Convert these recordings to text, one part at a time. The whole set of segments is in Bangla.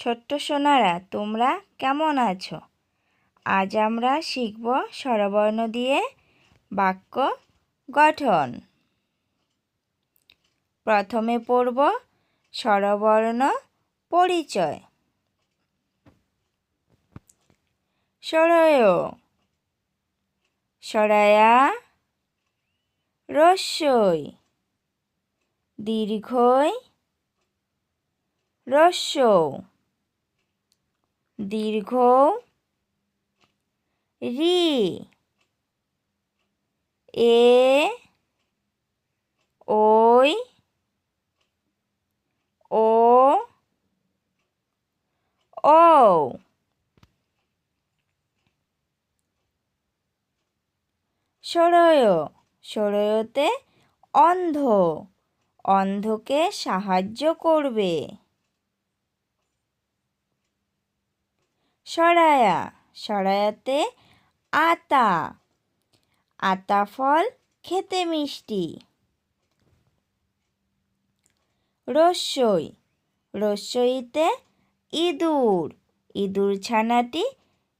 ছোট্ট সোনারা, তোমরা কেমন আছো? আজ আমরা শিখব স্বরবর্ণ দিয়ে বাক্য গঠন। প্রথমে পড়ব স্বরবর্ণ পরিচয়। সরয়, সরায়া, রস্যই, দীর্ঘই রস্য দীর্ঘ রি এ ওই ও ও সরয় সরয়তে অন্ধ অন্ধকে সাহায্য করবে। সরায়া, সরায়াতে আতা। আতা ফল খেতে মিষ্টি। রস্যই রস্যইতে ইঁদুর। ইঁদুর ছানাটি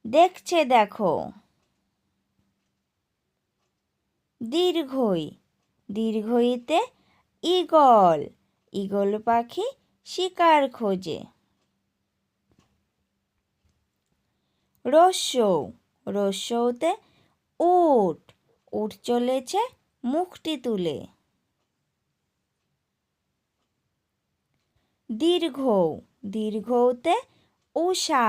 দেখছে দেখো। দীর্ঘই, দীর্ঘইতে ইগল ইগল পাখি শিকার খোঁজে। রস্যৌ রস্যৌতে উট উট চলেছে মুখটি তুলে। দীর্ঘ, দীর্ঘতে উষা,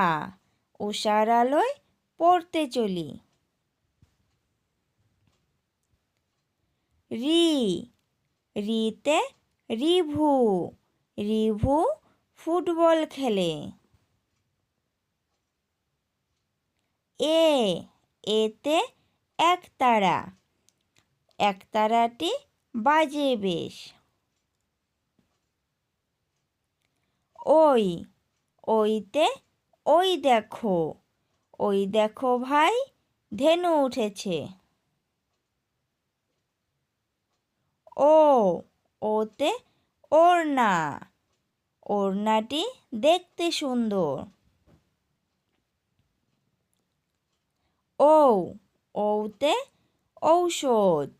উষার আলোয় পড়তে চলি। রি, রিতে রিভু রিভু ফুটবল খেলে। এ, এতে একতারা একতারাটি বাজে বেশ। ওই, ওইতে ওই দেখো ওই দেখো ভাই ধেনু উঠেছে। ও, ওতে ওড়না, ওড়নাটি দেখতে সুন্দর। ও ওতে ঔষধ।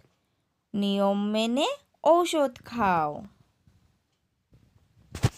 নিয়ম মেনে ঔষধ খাও।